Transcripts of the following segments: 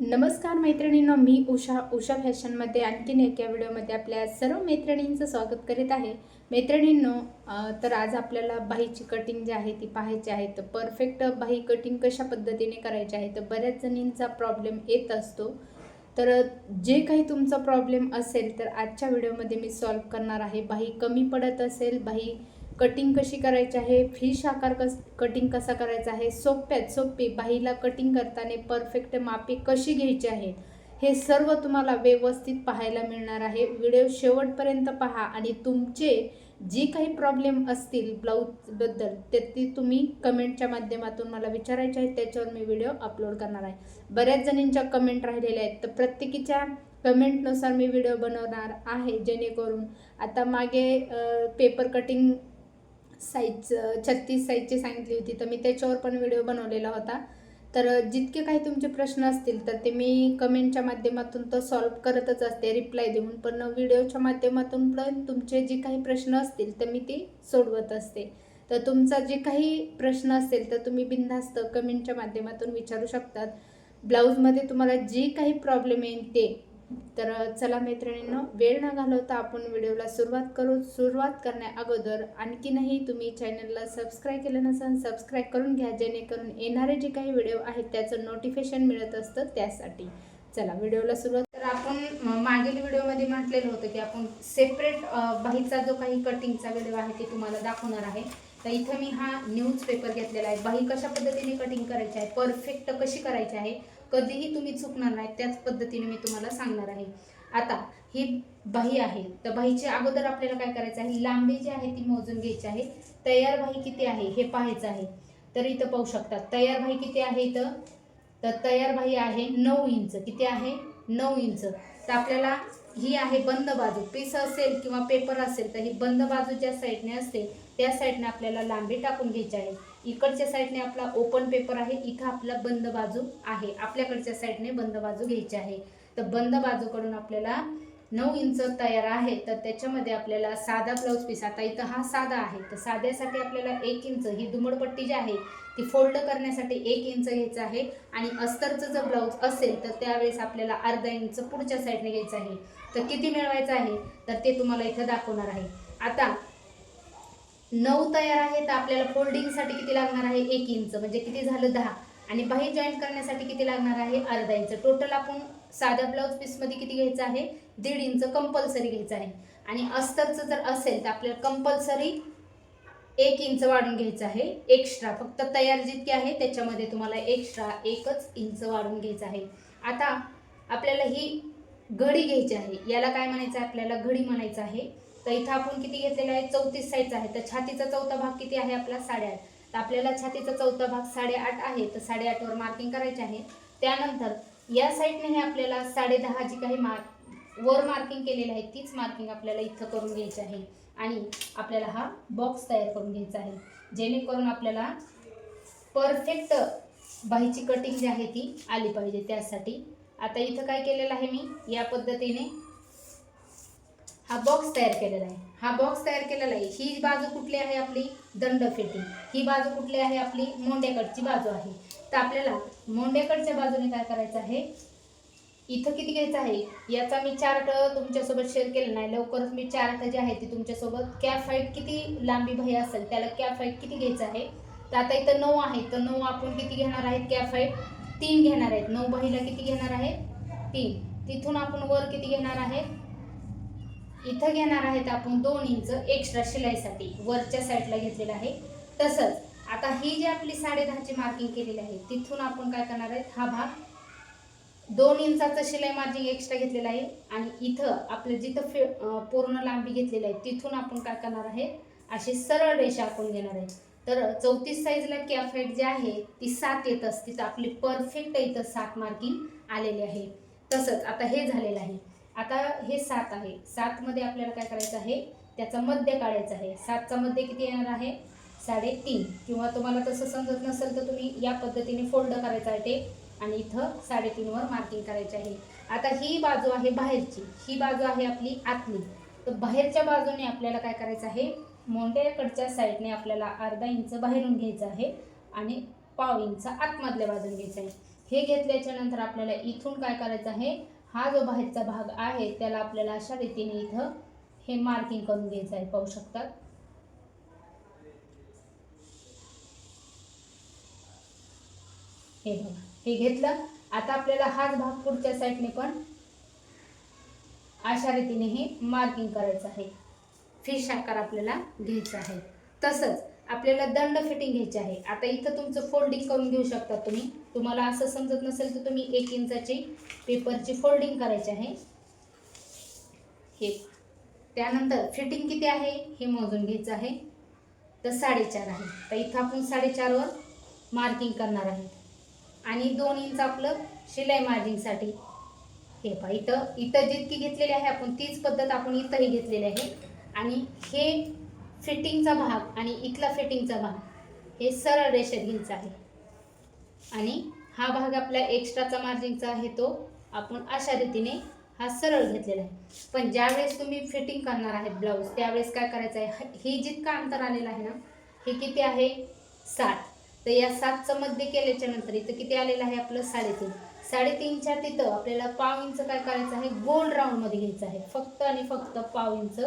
नमस्कार मैत्रिणींनो मी उषा उषा फॅशनमध्ये आणखीन एका व्हिडिओमध्ये आपल्या सर्व मैत्रिणींचं स्वागत करीत आहे. मैत्रिणींनो तर आज आपल्याला बाहीची कटिंग जी आहे ती पाहायची आहे. तर परफेक्ट बाही कटिंग कशा पद्धतीने करायची आहे? तर बऱ्याच जणींचा प्रॉब्लेम येत असतो. तर जे काही तुमचा प्रॉब्लेम असेल तर आजच्या व्हिडिओमध्ये मी सॉल्व करणार आहे. बाही कमी पडत असेल बाही कटिंग कशी करायची आहे? फिश आकार कस कटिंग कसा करायचा आहे? सोप्यात सोपी बाहीला कटिंग करताना परफेक्ट मापे कशी घ्यायची आहे हे सर्व तुम्हाला व्यवस्थित पाहायला मिळणार आहे. व्हिडिओ शेवटपर्यंत पहा आणि तुमचे जी काही प्रॉब्लेम असतील ब्लाऊजबद्दल ते ती तुम्ही कमेंटच्या माध्यमातून मला विचारायचे आहेत. त्याच्यावर मी व्हिडिओ अपलोड करणार आहे. बऱ्याच जणींच्या कमेंट राहिलेल्या आहेत. तर प्रत्येकीच्या कमेंटनुसार मी व्हिडिओ बनवणार आहे जेणेकरून आता मागे पेपर कटिंग साईज छत्तीस साईजची सांगितली होती. तर मी त्याच्यावर पण व्हिडिओ बनवलेला होता. तर जितके काही तुमचे प्रश्न असतील तर ते मी कमेंटच्या माध्यमातून तर सॉल्व करतच असते. रिप्लाय देऊन. पण व्हिडिओच्या माध्यमातून पण तुमचे जे काही प्रश्न असतील तर मी ते सोडवत असते. तर तुमचा जे काही प्रश्न असेल तर तुम्ही बिनधास्त कमेंटच्या माध्यमातून विचारू शकतात. ब्लाऊजमध्ये तुम्हाला जे काही प्रॉब्लेम येईल ते तर चला मैत्रिणींनो वेळ न घालवता आपण व्हिडिओला सुरुवात करू. सुरुवात करण्या अगोदर आणखीनही तुम्ही चॅनलला सबस्क्राईब केलं नसेल सबस्क्राईब करून घ्या जेणेकरून येणारे जे काही व्हिडिओ आहेत त्याचं नोटिफिकेशन मिळत असतं त्यासाठी. चला व्हिडिओला सुरुवात तर आपण मागील व्हिडिओमध्ये म्हटलेलं होतं की आपण सेपरेट बाहीचा जो काही कटिंगचा व्हिडिओ आहे ते तुम्हाला दाखवणार आहे. तर इथं मी हा न्यूज पेपर घेतलेला आहे. बाही कशा पद्धतीने कटिंग करायची आहे? परफेक्ट कशी करायची आहे? कधीही तुम्ही चुकणार नाही त्याच पद्धतीने मी तुम्हाला सांगणार आहे. आता ही बाही आहे. तर बाहीच्या अगोदर आपल्याला काय करायचं आहे? लांबी जी आहे ती मोजून घ्यायची आहे. तयार बाही किती आहे हे पाहायचं आहे. तर इथं पाहू शकतात तयार बाही किती आहे इथं? तर तयार बाही आहे नऊ इंच. किती आहे? नऊ इंच. तर आपल्याला ही आहे बंद बाजू. पीस असेल किंवा पेपर असेल तर ही बंद बाजू ज्या साईडने असते त्या साईडने आपल्याला लांबी टाकून घ्यायची आहे. इकडच्या साईडने आपला ओपन पेपर आहे इथं आपला बंद बाजू आहे. आपल्याकडच्या साईडने बंद बाजू घ्यायची आहे. तर बंद बाजूकडून आपल्याला नऊ इंच तयार आहे तर त्याच्यामध्ये आपल्याला साधा ब्लाऊज पीस आता इथं हा साधा आहे तर साध्यासाठी आपल्याला एक इंच ही दुमडपट्टी जी आहे ती फोल्ड करण्यासाठी एक इंच घ्यायचं आहे. आणि अस्तरचं जर ब्लाऊज असेल तर त्यावेळेस आपल्याला अर्धा इंच पुढच्या साईडने घ्यायचं आहे. तर किती मिळवायचं आहे? तर ते तुम्हाला इथं दाखवणार आहे. आता नऊ तयार आहे तर आपल्याला फोल्डिंगसाठी किती लागणार आहे? एक इंच म्हणजे किती झालं दहा? आणि बाही जॉईंट करण्यासाठी किती लागणार आहे? अर्धा इंच. टोटल आपण साध्या ब्लाऊज पीसमध्ये किती घ्यायचं आहे? दीड इंच कंपल्सरी घ्यायचं आहे. आणि अस्तरचं जर असेल तर आपल्याला कंपल्सरी एक इंच वाढून घ्यायचं आहे. एक्स्ट्रा फक्त तयार जितके आहे त्याच्यामध्ये तुम्हाला एक्स्ट्रा एकच इंच वाढून घ्यायचं आहे. आता आपल्याला ही घडी घ्यायची आहे. याला काय म्हणायचं आहे? आपल्याला घडी म्हणायचं आहे. तर इथं आपण किती घेतलेला आहे? चौतीस साईजचा आहे. तर छातीचा चौथा भाग किती आहे आपला? साडेआठ. तर आपल्याला छातीचा चौथा भाग साडेआठ आहे. तर साडेआठवर मार्किंग करायचे आहे. त्यानंतर या साईडने हे आपल्याला साडेदहा जी काही मार्क वर मार्किंग केलेली आहे तीच मार्किंग आपल्याला इथं करून घ्यायची आहे. आणि आपल्याला हा बॉक्स तयार करून घ्यायचा आहे. जेणेकरून आपल्याला परफेक्ट बाहीची कटिंग जी आहे ती आली पाहिजे त्यासाठी. आता इथं काय केलेलं आहे मी? या पद्धतीने हा बॉक्स तयार केलेला आहे. हा बॉक्स तयार केलेला आहे. ही बाजू कुठली आहे आपली? दंड फेटी ही बाजू कुठली आहे आपली? मोंड्याकडची बाजू आहे. तर आपल्याला मोंड्याकडच्या बाजूने काय करायचं आहे? इथं किती घ्यायचं आहे? याचा मी चार्ट तुमच्यासोबत शेअर केला नाही. लवकरच मी चार्ट जे आहे ते तुमच्यासोबत कॅप हाईट किती लांबी भय असेल त्याला कॅप हाईट किती घ्यायचं आहे? तर आता इथं नऊ आहे. तर नऊ आपण किती घेणार आहेत? कॅप हाईट तीन घेणार आहेत. नऊ बाहीला किती घेणार आहे? तीन. तिथून आपण वर किती घेणार आहे? इथं घेणार आहेत आपण दोन इंच एक्स्ट्रा शिलाईसाठी. वरच्या साईडला घेतलेलं आहे. तसंच आता ही जी आपली साडेदहाची मार्किंग केलेली आहे तिथून आपण काय करणार आहेत? हा भाग. दोन इंचाचं शिलाई मार्जिंग एक्स्ट्रा घेतलेलं आहे. आणि इथं आपलं जिथं फे पूर्ण लांबी घेतलेली आहे तिथून आपण काय करणार आहे? अशी सरळ रेषा आपण घेणार आहे. तर चौतीस साईजला कॅफेट जी आहे ती सात येत असते. तर आपली परफेक्ट इथं सात मार्किंग आलेली आहे. तसंच आता हे झालेलं आहे. आता हे सात आहे. सातमध्ये आपल्याला काय करायचं आहे? त्याचा मध्य काढायचा आहे. सातचा मध्य किती येणार आहे? साडेतीन. किंवा तुम्हाला तसं समजत नसेल तर तुम्ही या पद्धतीने फोल्ड करायचा आहे ते. आणि इथं साडेतीनवर मार्किंग करायचे आहे. आता ही बाजू आहे बाहेरची. ही बाजू आहे आपली आतली. तर बाहेरच्या बाजूने आपल्याला काय करायचं आहे? मोंड्याकडच्या साईडने आपल्याला अर्धा इंच बाहेरून घ्यायचं आहे आणि पाव इंच आतमधल्या बाजून घ्यायचं आहे. हे घेतल्याच्या नंतर आपल्याला इथून काय करायचं आहे? हा जो बाहेरचा भाग आहे त्याला आपल्याला अशा रीतीने इथं हे मार्किंग करून घ्यायचं आहे. पाहू शकतात हे बघा. हे घेतलं. आता आपल्याला हाच भाग पुढच्या साईडने पण अशा रीतीने हे मार्किंग करायचं आहे. फिश आकार आपल्याला घ्यायचा आहे. तसंच आपल्याला दंड फिटिंग घ्यायची आहे. आता इथं तुमचं फोल्डिंग करून घेऊ शकता तुम्ही. तुम्हाला असं समजत नसेल तर तुम्ही एक इंचाची पेपरची फोल्डिंग करायची आहे. हे त्यानंतर फिटिंग किती आहे? हे मोजून घ्यायचं आहे. तर साडेचार आहे. तर इथं आपण साडेचारवर मार्किंग करणार आहे. आणि दोन इंच आपलं शिलाई मार्जिंगसाठी हे पहा इथं इथं जितकी घेतलेली आहे आपण तीच पद्धत आपण इथंही घेतलेली आहे. आणि हे फिटिंगचा भाग आणि इथला फिटिंगचा भाग हे सरळ रेषेत घ्यायचा आहे. आणि हा भाग आपला एक्स्ट्राचा मार्जिनचा आहे तो आपण अशा रीतीने हा सरळ घेतलेला आहे. पण ज्यावेळेस तुम्ही फिटिंग करणार आहेत ब्लाऊज त्यावेळेस काय करायचं आहे? हे जितकं अंतर आलेलं आहे ना हे किती आहे? साठ. तर या सातचं मध्ये केल्याच्यानंतर इथं किती आलेलं आहे आपलं? साडेतीन. साडेतीनच्या तिथं आपल्याला पाव इंच काय करायचं आहे? गोल राऊंडमध्ये घ्यायचं आहे. फक्त आणि फक्त पाव इंच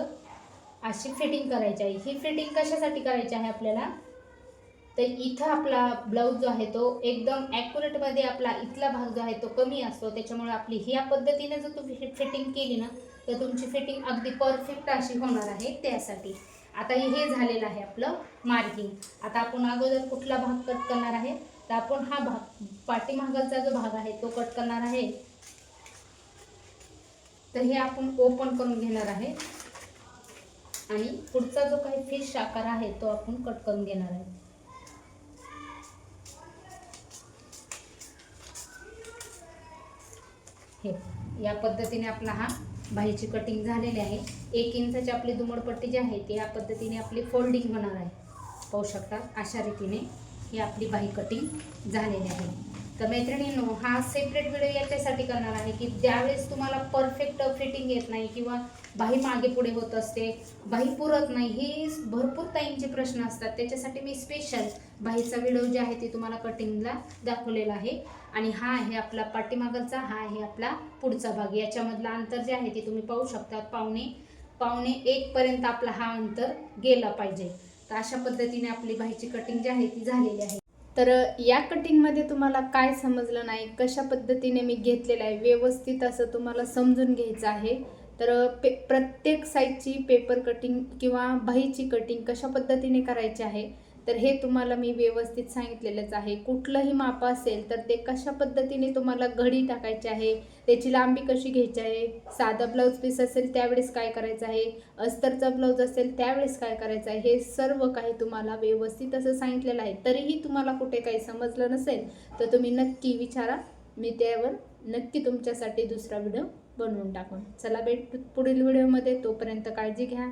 अशी फिटिंग करायची आहे. ही फिटिंग कशासाठी करायची आहे आपल्याला? तर इथं आपला ब्लाऊज जो आहे तो एकदम ॲक्युरेटमध्ये आपला इथला भाग जो आहे तो कमी असतो. त्याच्यामुळे आपली ह्या पद्धतीने जर तुम्ही फिटिंग केली ना तर तुमची फिटिंग अगदी परफेक्ट अशी होणार आहे त्यासाठी. आता हे झालेलं आहे आपलं मार्किंग आता आपण अगोदर कुठला भाग कट करणार आहे? तर आपण हा भाग पाठीमागाचा जो भाग आहे तो कट करणार आहे. तर हे आपण ओपन करून घेणार आहे. आणि पुढचा जो काही फिश आकार आहे तो आपण कट करून घेणार आहे. हे या पद्धतीने आपला हा बाहीची कटिंग झालेली आहे. एक इंचाची आपली दुमडपट्टी जी आहे ती या पद्धतीने आपली फोल्डिंग होणार आहे. पाहू शकता अशा रीतीने ही आपली बाही कटिंग झालेली आहे. तर मैत्रिणींनो हा सेपरेट व्हिडिओ याच्यासाठी करणार आहे की ज्यावेळेस तुम्हाला परफेक्ट फिटिंग येत नाही किंवा बाही मागे पुढे होत असते बाही पुरत नाही हे भरपूर ताईंचे प्रश्न असतात. त्याच्यासाठी मी स्पेशल बाहीचा व्हिडिओ जे आहे ते तुम्हाला कटिंगला दाखवलेला आहे. आणि हा आहे आपला पाठीमागचा हा आहे आपला पुढचा भाग. याच्यामधला अंतर जे आहे ते तुम्ही पाहू शकता पावणे पावणे एकपर्यंत आपला हा अंतर गेला पाहिजे. तर अशा पद्धतीने आपली बाहीची कटिंग जी आहे ती झालेली आहे. तर या कटिंगमध्ये तुम्हाला काय समजलं नाही? कशा पद्धतीने मी घेतलेलं आहे? व्यवस्थित असं तुम्हाला समजून घ्यायचं आहे. तर पे प्रत्येक साईजची पेपर कटिंग किंवा भाईची कटिंग कशा पद्धतीने करायची आहे? तर हे तुम्हाला मी व्यवस्थित सांगितलेलंच आहे. कुठलंही माप असेल तर ते कशा पद्धतीने तुम्हाला घडी टाकायची आहे त्याची लांबी कशी घ्यायची आहे साधा ब्लाऊज पीस असेल त्यावेळेस काय करायचं आहे अस्तरचा ब्लाऊज असेल त्यावेळेस काय करायचं आहे हे सर्व काही तुम्हाला व्यवस्थित असं सांगितलेलं आहे. तरीही तुम्हाला कुठे काही समजलं नसेल तर तुम्ही नक्की विचारा. मी त्यावर नक्की तुमच्यासाठी दुसरा व्हिडिओ बनवून टाकून. चला भेट पुढील व्हिडिओमध्ये. तोपर्यंत काळजी घ्या.